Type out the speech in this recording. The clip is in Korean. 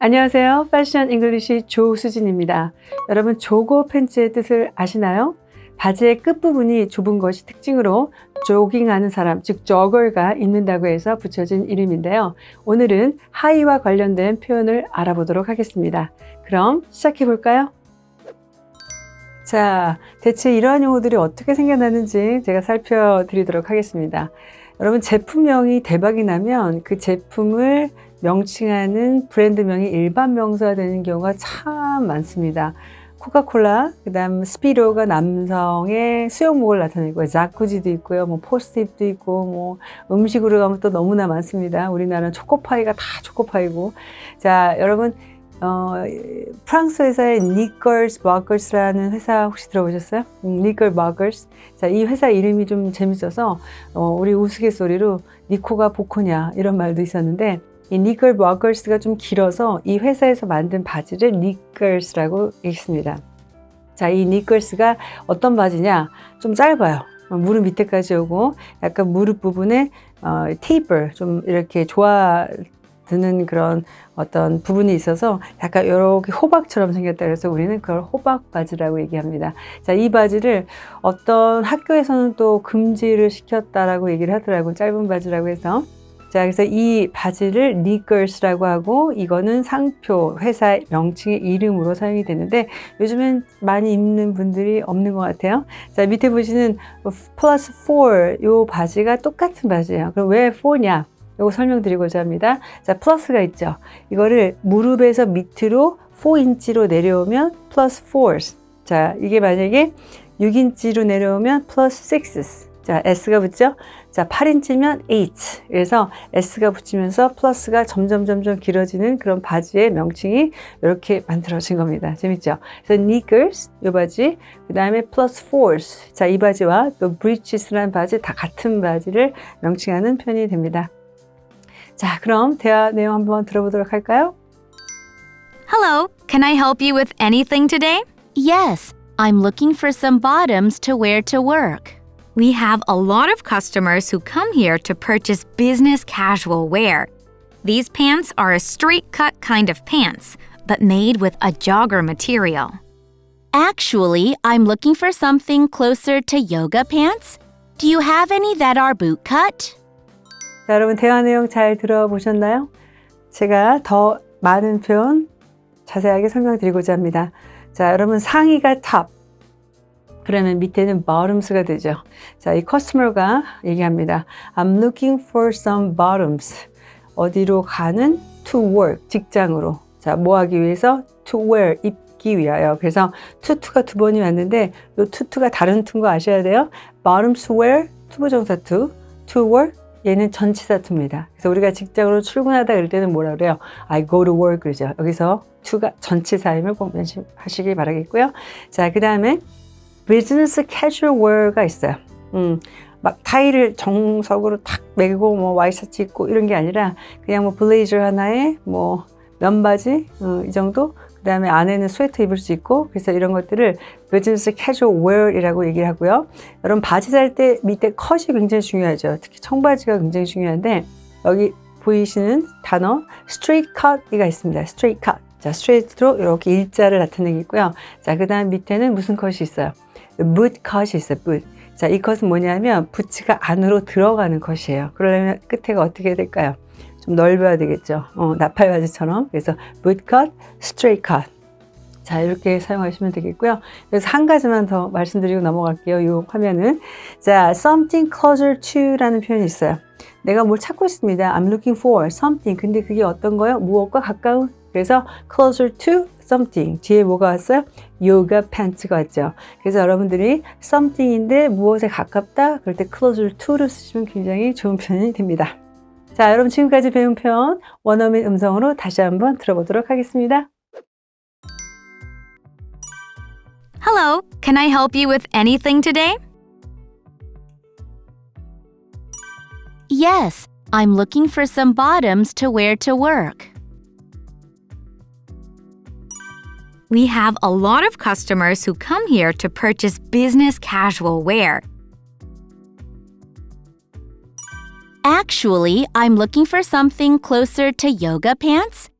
안녕하세요. 패션 잉글리시 조수진입니다. 여러분 조거 팬츠의 뜻을 아시나요? 바지의 끝부분이 좁은 것이 특징으로 조깅하는 사람, 즉 저걸가 입는다고 해서 붙여진 이름인데요. 오늘은 하의와 관련된 표현을 알아보도록 하겠습니다. 그럼 시작해 볼까요? 자, 대체 이러한 용어들이 어떻게 생겨나는지 제가 살펴드리도록 하겠습니다. 여러분 제품명이 대박이 나면 그 제품을 명칭하는 브랜드명이 일반 명사가 되는 경우가 참 많습니다. 코카콜라, 그 다음 스피로가 남성의 수영복을 나타내고, 자쿠지도 있고요, 뭐 포스트잇도 있고, 뭐 음식으로 가면 또 너무나 많습니다. 우리나라는 초코파이가 다 초코파이고. 자, 여러분, 어, 프랑스 회사의 니컬스 버거스라는 회사 혹시 들어보셨어요? 음, 니컬 버거스. 자, 이 회사 이름이 좀 재밌어서 어, 우리 우스갯소리로 니코가 보코냐 이런 말도 있었는데 이 니컬 버거스가 좀 길어서 이 회사에서 만든 바지를 니컬스라고 읽습니다. 자, 이 니컬스가 어떤 바지냐? 좀 짧아요. 어, 무릎 밑에까지 오고 약간 무릎 부분에 어, 테이프 좀 이렇게 좋아 드는 그런 어떤 부분이 있어서 약간 이렇게 호박처럼 생겼다 그래서 우리는 그걸 호박 바지라고 얘기합니다. 자, 이 바지를 어떤 학교에서는 또 금지를 시켰다라고 얘기를 하더라고요. 짧은 바지라고 해서. 자, 그래서 이 바지를 니걸스라고 하고 이거는 상표 회사 명칭의 이름으로 사용이 되는데 요즘엔 많이 입는 분들이 없는 것 같아요. 자, 밑에 보시는 플러스 4 요 바지가 똑같은 바지예요. 그럼 왜 4냐? 요거 설명드리고자 합니다. 자, 플러스가 있죠. 이거를 무릎에서 밑으로 4인치로 내려오면 플러스 4s. 자, 이게 만약에 6인치로 내려오면 플러스 6s. 자, S가 붙죠? 자, 8인치면 8. 그래서 S가 붙이면서 플러스가 점점 점점 길어지는 그런 바지의 명칭이 이렇게 만들어진 겁니다. 재밌죠? 그래서 knickers, 이 바지, 그 다음에 플러스 4s. 자, 이 바지와 또 breeches라는 바지 다 같은 바지를 명칭하는 편이 됩니다. 자, 그럼 대화 내용 한번 들어보도록 할까요? Hello, can I help you with anything today? Yes, I'm looking for some bottoms to wear to work. We have a lot of customers who come here to purchase business casual wear. These pants are a straight cut kind of pants, but made with a jogger material. Actually, I'm looking for something closer to yoga pants. Do you have any that are boot cut? 자, 여러분 대화 내용 잘 들어보셨나요? 제가 더 많은 표현 자세하게 설명드리고자 합니다. 자, 여러분 상의가 탑. 그러면 밑에는 bottoms가 되죠. 자, 이 커스터머가 얘기합니다. I'm looking for some bottoms. 어디로 가는? To work. 직장으로. 자, 뭐 하기 위해서? To wear. 입기 위하여. 그래서 투투가 두 번이 왔는데 이 투투가 다른 투인 거 아셔야 돼요. bottoms wear. 투부정사 투. To work. 얘는 전치사 투입니다. 그래서 우리가 직장으로 출근하다 그럴 때는 뭐라 그래요? I go to work 그러죠. 여기서 to가 전치사임을 꼭 명심하시기 바라겠고요. 자, 그 다음에 비즈니스 캐주얼 웨어가 있어요. 음, 막 타이를 정석으로 탁 매고 뭐 와이셔츠 입고 이런 게 아니라 그냥 뭐 블레이저 하나에 뭐 면바지 어, 이 정도 그 다음에 안에는 스웨터 입을 수 있고 그래서 이런 것들을 비즈니스 캐주얼 웨어이라고 얘기를 하고요. 여러분 바지 살 때 밑에 컷이 굉장히 중요하죠. 특히 청바지가 굉장히 중요한데 여기 보이시는 단어 straight cut이가 있습니다. straight cut. 자, 스트레이트로 이렇게 일자를 나타내고 있고요. 자, 그 다음 밑에는 무슨 컷이 있어요? boot 컷이 있어요. boot. 자, 이 컷은 뭐냐면 부츠가 안으로 들어가는 컷이에요. 그러려면 끝에가 어떻게 될까요? 좀 넓어야 되겠죠. 어, 나팔 바지처럼. 그래서 boot cut, straight cut. 자, 이렇게 사용하시면 되겠고요. 그래서 한 가지만 더 말씀드리고 넘어갈게요. 이 화면은. 자, something closer to라는 표현이 있어요. 내가 뭘 찾고 있습니다. I'm looking for something. 근데 그게 어떤 거요? 무엇과 가까운? 그래서 closer to something. 뒤에 뭐가 왔어요? 요가 팬츠가 왔죠. 그래서 여러분들이 something인데 무엇에 가깝다? 그럴 때 closer to를 쓰시면 굉장히 좋은 표현이 됩니다. 자, 여러분 지금까지 배운 표현 원어민 음성으로 다시 한번 들어보도록 하겠습니다. Hello, can I help you with anything today? Yes, I'm looking for some bottoms to wear to work. We have a lot of customers who come here to purchase business casual wear. Actually, I'm looking for something closer to yoga pants.